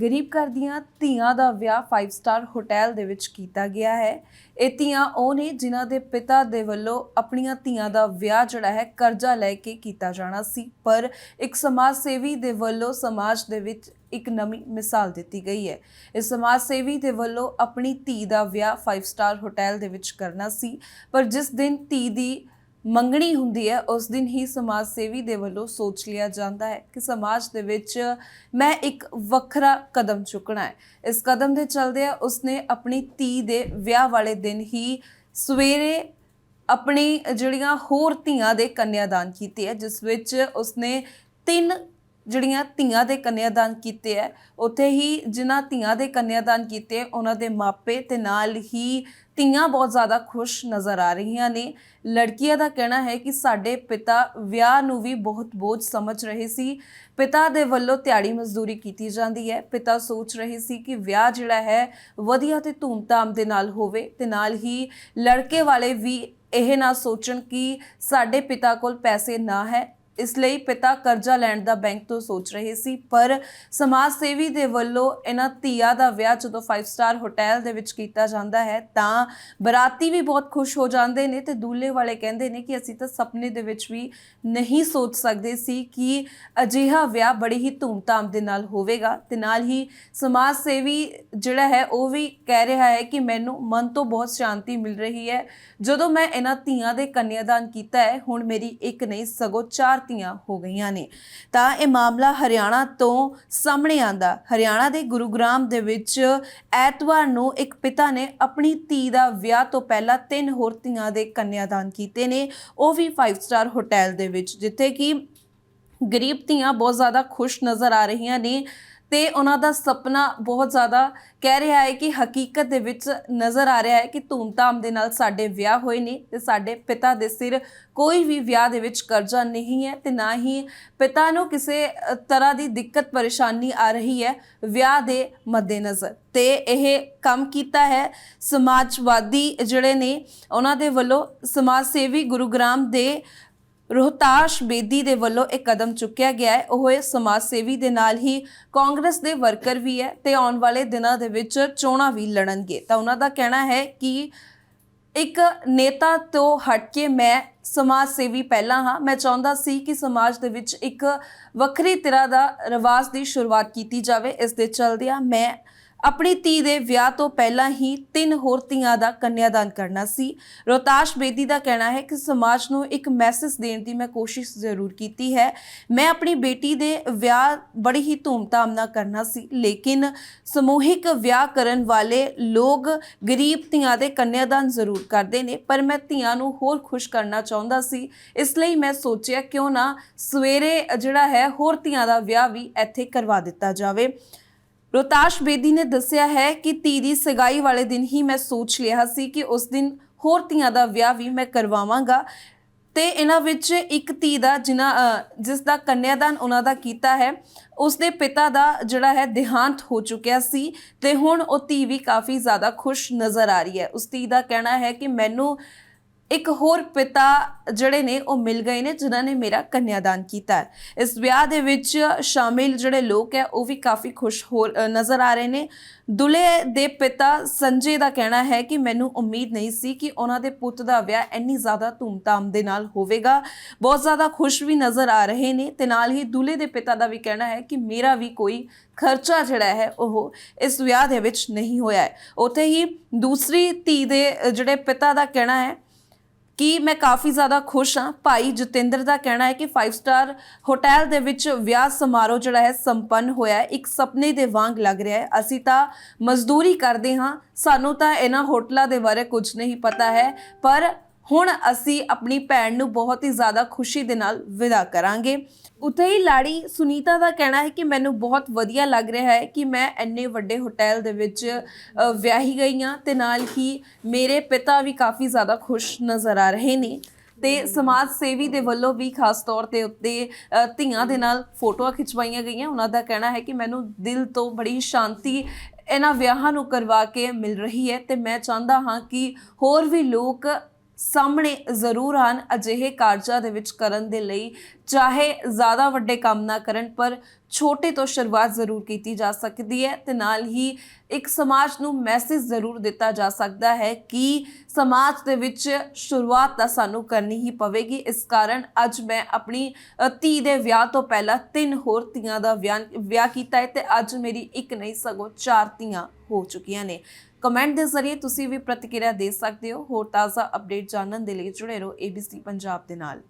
ਗਰੀਬ ਘਰ ਦੀਆਂ ਧੀਆਂ ਦਾ ਵਿਆਹ 5 ਸਟਾਰ ਹੋਟਲ ਦੇ ਵਿੱਚ ਕੀਤਾ ਗਿਆ ਹੈ। ਇਹ ਧੀਆਂ ਉਹ ਨੇ ਜਿਨ੍ਹਾਂ ਦੇ ਪਿਤਾ ਦੇ ਵੱਲੋਂ ਆਪਣੀਆਂ ਧੀਆਂ ਦਾ ਵਿਆਹ ਜਿਹੜਾ ਹੈ ਕਰਜ਼ਾ ਲੈ ਕੇ ਕੀਤਾ ਜਾਣਾ ਸੀ। ਪਰ ਇੱਕ ਸਮਾਜ ਸੇਵੀ ਦੇ ਵੱਲੋਂ ਸਮਾਜ ਦੇ ਵਿੱਚ ਇੱਕ ਨਵੀਂ ਮਿਸਾਲ ਦਿੱਤੀ ਗਈ ਹੈ। ਇਸ ਸਮਾਜ ਸੇਵੀ ਦੇ ਵੱਲੋਂ ਆਪਣੀ ਧੀ ਦਾ ਵਿਆਹ 5 ਸਟਾਰ ਹੋਟਲ ਦੇ ਵਿੱਚ ਕਰਨਾ ਸੀ। ਪਰ ਜਿਸ ਦਿਨ ਧੀ ਦੀ ਮੰਗਣੀ ਹੁੰਦੀ ਹੈ, ਉਸ ਦਿਨ ਹੀ ਸਮਾਜ ਸੇਵੀ ਦੇ ਵੱਲੋਂ ਸੋਚ ਲਿਆ ਜਾਂਦਾ ਹੈ ਕਿ ਸਮਾਜ ਦੇ ਵਿੱਚ ਮੈਂ ਇੱਕ ਵੱਖਰਾ ਕਦਮ ਚੁੱਕਣਾ ਹੈ। ਇਸ ਕਦਮ ਦੇ ਚਲਦੇ ਉਸਨੇ ਆਪਣੀ ਧੀ ਦੇ ਵਿਆਹ ਵਾਲੇ ਦਿਨ ਹੀ ਸਵੇਰੇ ਆਪਣੀ ਜਿਹੜੀਆਂ ਹੋਰ ਧੀਆਂ ਦੇ ਕੰਨਿਆਦਾਨ ਕੀਤੇ ਹੈ, ਜਿਸ ਵਿੱਚ ਉਸਨੇ ਤਿੰਨ ਜਿਹੜੀਆਂ ਧੀਆਂ ਦੇ ਕੰਨਿਆਦਾਨ ਕੀਤੇ ਹੈ ਉੱਥੇ ਹੀ ਜਿਨ੍ਹਾਂ ਧੀਆਂ ਦੇ ਕੰਨਿਆਦਾਨ ਕੀਤੇ, ਉਹਨਾਂ ਦੇ ਮਾਪੇ ਤੇ ਨਾਲ ਹੀ ਧੀਆਂ ਬਹੁਤ ਜ਼ਿਆਦਾ ਖੁਸ਼ ਨਜ਼ਰ ਆ ਰਹੀਆਂ ਨੇ। ਲੜਕੀਆਂ ਦਾ ਕਹਿਣਾ ਹੈ ਕਿ ਸਾਡੇ ਪਿਤਾ ਵਿਆਹ ਨੂੰ ਵੀ ਬਹੁਤ ਬੋਝ ਸਮਝ ਰਹੇ ਸੀ। ਪਿਤਾ ਦੇ ਵੱਲੋਂ ਤਿਆੜੀ ਮਜ਼ਦੂਰੀ ਕੀਤੀ ਜਾਂਦੀ ਹੈ ਪਿਤਾ ਸੋਚ ਰਹੇ ਸੀ ਕਿ ਵਿਆਹ ਜਿਹੜਾ ਹੈ, ਵਧੀਆ ਤੇ ਧੂਮਧਾਮ ਦੇ ਨਾਲ ਹੋਵੇ ਤੇ ਨਾਲ ਹੀ ਲੜਕੇ ਵਾਲੇ ਵੀ ਇਹ ਨਾ ਸੋਚਣ ਕਿ ਸਾਡੇ ਪਿਤਾ ਕੋਲ ਪੈਸੇ ਨਾ ਹੈ। ਇਸ ਲਈ ਪਿਤਾ ਕਰਜ਼ਾ ਲੈਣ ਦਾ ਬੈਂਕ ਤੋਂ ਸੋਚ ਰਹੇ ਸੀ, ਪਰ ਸਮਾਜ ਸੇਵੀ ਦੇ ਵੱਲੋਂ ਇਹਨਾਂ ਧੀਆਂ ਦਾ ਵਿਆਹ ਜਦੋਂ 5 ਸਟਾਰ ਹੋਟਲ ਦੇ ਵਿੱਚ ਕੀਤਾ ਜਾਂਦਾ ਹੈ, ਤਾਂ ਬਰਾਤੀ ਵੀ ਬਹੁਤ ਖੁਸ਼ ਹੋ ਜਾਂਦੇ ਨੇ ਤੇ ਦੂਲੇ ਵਾਲੇ ਕਹਿੰਦੇ ਨੇ ਕਿ ਅਸੀਂ ਤਾਂ ਸੁਪਨੇ ਦੇ ਵਿੱਚ ਵੀ ਨਹੀਂ ਸੋਚ ਸਕਦੇ ਸੀ ਕਿ ਅਜਿਹਾ ਵਿਆਹ ਬੜੀ ਹੀ ਧੂਮਧਾਮ ਦੇ ਨਾਲ ਹੋਵੇਗਾ ਤੇ ਨਾਲ ਹੀ ਸਮਾਜ ਸੇਵੀ ਜਿਹੜਾ ਹੈ, ਉਹ ਵੀ ਕਹਿ ਰਿਹਾ ਹੈ ਕਿ ਮੈਨੂੰ ਮਨ ਤੋਂ ਬਹੁਤ ਸ਼ਾਂਤੀ ਮਿਲ ਰਹੀ ਹੈ। ਜਦੋਂ ਮੈਂ ਇਹਨਾਂ ਧੀਆਂ ਦੇ ਕੰਨਿਆਦਾਨ ਕੀਤਾ ਹੈ, ਹੁਣ ਮੇਰੀ ਇੱਕ ਨਹੀਂ, ਸਗੋਂ ਚਾਰ ਧੀਆਂ ਹੋ ਗਈਆਂ ਨੇ। ਤਾਂ ਇਹ ਮਾਮਲਾ ਹਰਿਆਣਾ ਤੋਂ ਸਾਹਮਣੇ ਆਂਦਾ ਹਰਿਆਣਾ ਦੇ ਗੁਰੂਗ੍ਰਾਮ ਦੇ ਵਿੱਚ ਐਤਵਾਰ ਨੂੰ ਇੱਕ ਪਿਤਾ ਨੇ ਆਪਣੀ ਧੀ ਦਾ ਵਿਆਹ ਤੋਂ ਪਹਿਲਾਂ ਤਿੰਨ ਹੋਰ ਧੀਆਂ ਦੇ ਕੰਨਿਆਦਾਨ ਕੀਤੇ ਨੇ। ਉਹ ਵੀ 5 ਸਟਾਰ ਹੋਟਲ ਦੇ ਵਿੱਚ, ਜਿੱਥੇ ਕਿ ਗਰੀਬ ਧੀਆਂ ਬਹੁਤ ਜ਼ਿਆਦਾ ਖੁਸ਼ ਨਜ਼ਰ ਆ ਰਹੀਆਂ ਨੇ। ਤੇ ਉਹਨਾਂ ਦਾ ਸੁਪਨਾ ਬਹੁਤ ਜ਼ਿਆਦਾ ਕਹਿ ਰਿਹਾ ਹੈ ਕਿ ਹਕੀਕਤ ਦੇ ਵਿੱਚ ਨਜ਼ਰ ਆ ਰਿਹਾ ਹੈ ਕਿ ਧੂਮਧਾਮ ਦੇ ਨਾਲ ਸਾਡੇ ਵਿਆਹ ਹੋਏ ਨੇ ਤੇ ਸਾਡੇ ਪਿਤਾ ਦੇ ਸਿਰ ਕੋਈ ਵੀ ਵਿਆਹ ਦੇ ਵਿੱਚ ਕਰਜ਼ਾ ਨਹੀਂ ਹੈ ਤੇ ਨਾ ਹੀ ਪਿਤਾ ਨੂੰ ਕਿਸੇ ਤਰ੍ਹਾਂ ਦੀ ਦਿੱਕਤ, ਪਰੇਸ਼ਾਨੀ ਆ ਰਹੀ ਹੈ ਵਿਆਹ ਦੇ ਮੱਦੇਨਜ਼ਰ। ਤੇ ਇਹ ਕੰਮ ਕੀਤਾ ਹੈ ਸਮਾਜਵਾਦੀ ਜਿਹੜੇ ਨੇ, ਉਹਨਾਂ ਦੇ ਵੱਲੋਂ ਸਮਾਜ ਸੇਵੀ ਗੁਰੂਗ੍ਰਾਮ ਦੇ ਰੋਹਤਾਸ਼ ਬੇਦੀ ਦੇ ਵੱਲੋਂ ਇਹ ਕਦਮ ਚੁੱਕਿਆ ਗਿਆ ਹੈ। ਉਹ ਇਹ ਸਮਾਜ ਸੇਵੀ ਦੇ ਨਾਲ ਹੀ ਕਾਂਗਰਸ ਦੇ ਵਰਕਰ ਵੀ ਹੈ ਤੇ ਆਉਣ ਵਾਲੇ ਦਿਨਾਂ ਦੇ ਵਿੱਚ ਚੋਣਾਂ ਵੀ ਲੜਨਗੇ। ਤਾਂ ਉਹਨਾਂ ਦਾ ਕਹਿਣਾ ਹੈ ਕਿ ਇੱਕ ਨੇਤਾ ਤੋਂ ਹਟ ਕੇ ਮੈਂ ਸਮਾਜ ਸੇਵੀ ਪਹਿਲਾਂ ਹਾਂ। ਮੈਂ ਚਾਹੁੰਦਾ ਸੀ ਕਿ ਸਮਾਜ ਦੇ ਵਿੱਚ ਇੱਕ ਵੱਖਰੀ ਤਰ੍ਹਾਂ ਦਾ ਰਿਵਾਜ ਦੀ ਸ਼ੁਰੂਆਤ ਕੀਤੀ ਜਾਵੇ। ਇਸ ਦੇ ਚਲਦਿਆਂ ਮੈਂ ਆਪਣੀ ਧੀ ਦੇ ਵਿਆਹ ਤੋਂ ਪਹਿਲਾਂ ਹੀ ਤਿੰਨ ਹੋਰ ਧੀਆਂ ਦਾ ਕੰਨਿਆਦਾਨ ਕਰਨਾ ਸੀ। ਰੋਤਾਸ਼ ਬੇਦੀ ਦਾ ਕਹਿਣਾ ਹੈ ਕਿ ਸਮਾਜ ਨੂੰ ਇੱਕ ਮੈਸੇਜ ਦੇਣ ਦੀ ਮੈਂ ਕੋਸ਼ਿਸ਼ ਜ਼ਰੂਰ ਕੀਤੀ ਹੈ। ਮੈਂ ਆਪਣੀ ਬੇਟੀ ਦੇ ਵਿਆਹ ਬੜੀ ਹੀ ਧੂਮਧਾਮ ਨਾਲ ਕਰਨਾ ਸੀ, ਲੇਕਿਨ ਸਮੂਹਿਕ ਵਿਆਹ ਕਰਨ ਵਾਲੇ ਲੋਕ ਗਰੀਬ ਧੀਆਂ ਦੇ ਕੰਨਿਆਦਾਨ ਜ਼ਰੂਰ ਕਰਦੇ ਨੇ, ਪਰ ਮੈਂ ਧੀਆਂ ਨੂੰ ਹੋਰ ਖੁਸ਼ ਕਰਨਾ ਚਾਹੁੰਦਾ ਸੀ। ਇਸ ਲਈ ਮੈਂ ਸੋਚਿਆ, ਕਿਉਂ ਨਾ ਸਵੇਰੇ ਜਿਹੜਾ ਹੈ ਹੋਰ ਧੀਆਂ ਦਾ ਵਿਆਹ ਵੀ ਇੱਥੇ ਕਰਵਾ ਦਿੱਤਾ ਜਾਵੇ। ਰੋਤਾਸ਼ ਬੇਦੀ ਨੇ ਦੱਸਿਆ ਹੈ ਕਿ ਧੀ ਦੀ ਸਗਾਈ ਵਾਲੇ ਦਿਨ ਹੀ ਮੈਂ ਸੋਚ ਲਿਆ ਸੀ ਕਿ ਉਸ ਦਿਨ ਹੋਰ ਧੀਆਂ ਦਾ ਵਿਆਹ ਵੀ ਮੈਂ ਕਰਵਾਵਾਂਗਾ। ਤੇ ਇਹਨਾਂ ਵਿੱਚ ਇੱਕ ਧੀ ਦਾ ਜਿਨ੍ਹਾਂ ਜਿਸ ਦਾ ਕੰਨਿਆਦਾਨ ਉਹਨਾਂ ਦਾ ਕੀਤਾ ਹੈ, ਉਸ ਦੇ ਪਿਤਾ ਦਾ ਜਿਹੜਾ ਹੈ ਦੇਹਾਂਤ ਹੋ ਚੁੱਕਿਆ ਸੀ ਤੇ ਹੁਣ ਉਹ ਧੀ ਵੀ ਕਾਫੀ ਜ਼ਿਆਦਾ ਖੁਸ਼ ਨਜ਼ਰ ਆ ਰਹੀ ਹੈ। ਉਸ ਧੀ ਦਾ ਕਹਿਣਾ ਹੈ ਕਿ ਮੈਨੂੰ ਇੱਕ ਹੋਰ ਪਿਤਾ ਜਿਹੜੇ ਨੇ, ਉਹ ਮਿਲ ਗਏ ਨੇ, ਜਿਨ੍ਹਾਂ ਨੇ ਮੇਰਾ ਕੰਨਿਆਦਾਨ ਕੀਤਾ ਹੈ। ਇਸ ਵਿਆਹ ਦੇ ਵਿੱਚ ਸ਼ਾਮਿਲ ਜਿਹੜੇ ਲੋਕ ਹੈ, ਉਹ ਵੀ ਕਾਫੀ ਖੁਸ਼ ਹੋ ਨਜ਼ਰ ਆ ਰਹੇ ਨੇ। ਦੁਲੇ ਦੇ ਪਿਤਾ ਸੰਜੇ ਦਾ ਕਹਿਣਾ ਹੈ ਕਿ ਮੈਨੂੰ ਉਮੀਦ ਨਹੀਂ ਸੀ ਕਿ ਉਹਨਾਂ ਦੇ ਪੁੱਤ ਦਾ ਵਿਆਹ ਇੰਨੀ ਜ਼ਿਆਦਾ ਧੂਮਧਾਮ ਦੇ ਨਾਲ ਹੋਵੇਗਾ। ਬਹੁਤ ਜ਼ਿਆਦਾ ਖੁਸ਼ ਵੀ ਨਜ਼ਰ ਆ ਰਹੇ ਨੇ ਤੇ ਨਾਲ ਹੀ ਦੁਲੇ ਦੇ ਪਿਤਾ ਦਾ ਵੀ ਕਹਿਣਾ ਹੈ ਕਿ ਮੇਰਾ ਵੀ ਕੋਈ ਖਰਚਾ ਜਿਹੜਾ ਹੈ, ਉਹ ਇਸ ਵਿਆਹ ਦੇ ਵਿੱਚ ਨਹੀਂ ਹੋਇਆ ਹੈ। ਉੱਥੇ ਹੀ ਦੂਸਰੀ ਧੀ ਦੇ ਜਿਹੜੇ ਪਿਤਾ ਦਾ ਕਹਿਣਾ ਹੈ ਕਿ ਮੈਂ ਕਾਫੀ ਜ਼ਿਆਦਾ ਖੁਸ਼ ਹਾਂ? ਭਾਈ ਜਤਿੰਦਰ ਦਾ ਕਹਿਣਾ ਹੈ ਕਿ 5 ਸਟਾਰ ਹੋਟਲ ਦੇ ਵਿੱਚ ਵਿਆਹ ਸਮਾਰੋਹ ਜਿਹੜਾ ਹੈ ਸੰਪੰਨ ਹੋਇਆ ਹੈ, ਇੱਕ ਸੁਪਨੇ ਦੇ ਵਾਂਗ ਲੱਗ ਰਿਹਾ ਹੈ। ਅਸੀਂ ਤਾਂ ਮਜ਼ਦੂਰੀ ਕਰਦੇ ਹਾਂ, ਸਾਨੂੰ ਤਾਂ ਇਹਨਾਂ ਹੋਟਲਾਂ ਦੇ ਬਾਰੇ ਕੁਝ ਨਹੀਂ ਪਤਾ ਹੈ, ਪਰ ਹੁਣ ਅਸੀਂ ਆਪਣੀ ਭੈਣ ਨੂੰ ਬਹੁਤ ਹੀ ਜ਼ਿਆਦਾ ਖੁਸ਼ੀ ਦੇ ਨਾਲ ਵਿਦਾ ਕਰਾਂਗੇ। ਉੱਥੇ ਹੀ ਲਾੜੀ ਸੁਨੀਤਾ ਦਾ ਕਹਿਣਾ ਹੈ ਕਿ ਮੈਨੂੰ ਬਹੁਤ ਵਧੀਆ ਲੱਗ ਰਿਹਾ ਹੈ ਕਿ ਮੈਂ ਇੰਨੇ ਵੱਡੇ ਹੋਟਲ ਦੇ ਵਿੱਚ ਵਿਆਹੀ ਗਈ ਹਾਂ ਤੇ ਨਾਲ ਹੀ ਮੇਰੇ ਪਿਤਾ ਵੀ ਕਾਫੀ ਜ਼ਿਆਦਾ ਖੁਸ਼ ਨਜ਼ਰ ਆ ਰਹੇ ਨੇ ਤੇ ਸਮਾਜ ਸੇਵੀ ਦੇ ਵੱਲੋਂ ਵੀ ਖਾਸ ਤੌਰ ਤੇ ਉੱਤੇ ਧੀਆਂ ਦੇ ਨਾਲ ਫੋਟੋਆਂ ਖਿਚਵਾਈਆਂ ਗਈਆਂ। ਉਹਨਾਂ ਦਾ ਕਹਿਣਾ ਹੈ ਕਿ ਮੈਨੂੰ ਦਿਲ ਤੋਂ ਬੜੀ ਸ਼ਾਂਤੀ ਇਹਨਾਂ ਵਿਆਹਾਂ ਨੂੰ ਕਰਵਾ ਕੇ ਮਿਲ ਰਹੀ ਹੈ ਤੇ ਮੈਂ ਚਾਹੁੰਦਾ ਹਾਂ ਕਿ ਹੋਰ ਵੀ ਲੋਕ ਸਾਹਮਣੇ ਜ਼ਰੂਰ ਹਨ। ਅਜਿਹੇ ਕਾਰਜਾਂ ਦੇ ਵਿੱਚ ਕਰਨ ਦੇ ਲਈ ਚਾਹੇ ਜ਼ਿਆਦਾ ਵੱਡੇ ਕੰਮ ਨਾ ਕਰਨ, ਪਰ ਛੋਟੇ ਤੋਂ ਸ਼ੁਰੂਆਤ ਜ਼ਰੂਰ ਕੀਤੀ ਜਾ ਸਕਦੀ ਹੈ ਤੇ ਨਾਲ ਹੀ ਇੱਕ ਸਮਾਜ ਨੂੰ ਮੈਸੇਜ ਜ਼ਰੂਰ ਦਿੱਤਾ ਜਾ ਸਕਦਾ ਹੈ ਕਿ ਸਮਾਜ ਦੇ ਵਿੱਚ ਸ਼ੁਰੂਆਤ ਤਾਂ ਸਾਨੂੰ ਕਰਨੀ ਹੀ ਪਵੇਗੀ। ਇਸ ਕਾਰਨ ਅੱਜ ਮੈਂ ਆਪਣੀ ਧੀ ਦੇ ਵਿਆਹ ਤੋਂ ਪਹਿਲਾਂ ਤਿੰਨ ਹੋਰ ਧੀਆਂ ਦਾ ਵਿਆਹ ਵਿਆਹ ਕੀਤਾ ਹੈ ਤੇ ਅੱਜ ਮੇਰੀ ਇੱਕ ਨਹੀਂ, ਸਗੋਂ ਚਾਰ ਧੀਆਂ ਹੋ ਚੁੱਕੀਆਂ ਨੇ। ਕਮੈਂਟ ਦੇ ਜ਼ਰੀਏ ਤੁਸੀਂ ਵੀ ਪ੍ਰਤੀਕਿਰਿਆ ਦੇ ਸਕਦੇ ਹੋ। ਹੋਰ ਤਾਜ਼ਾ ਅਪਡੇਟ ਜਾਣਨ ਦੇ ਲਈ ਜੁੜੇ ਰਹੋ ABC ਪੰਜਾਬ ਦੇ ਨਾਲ।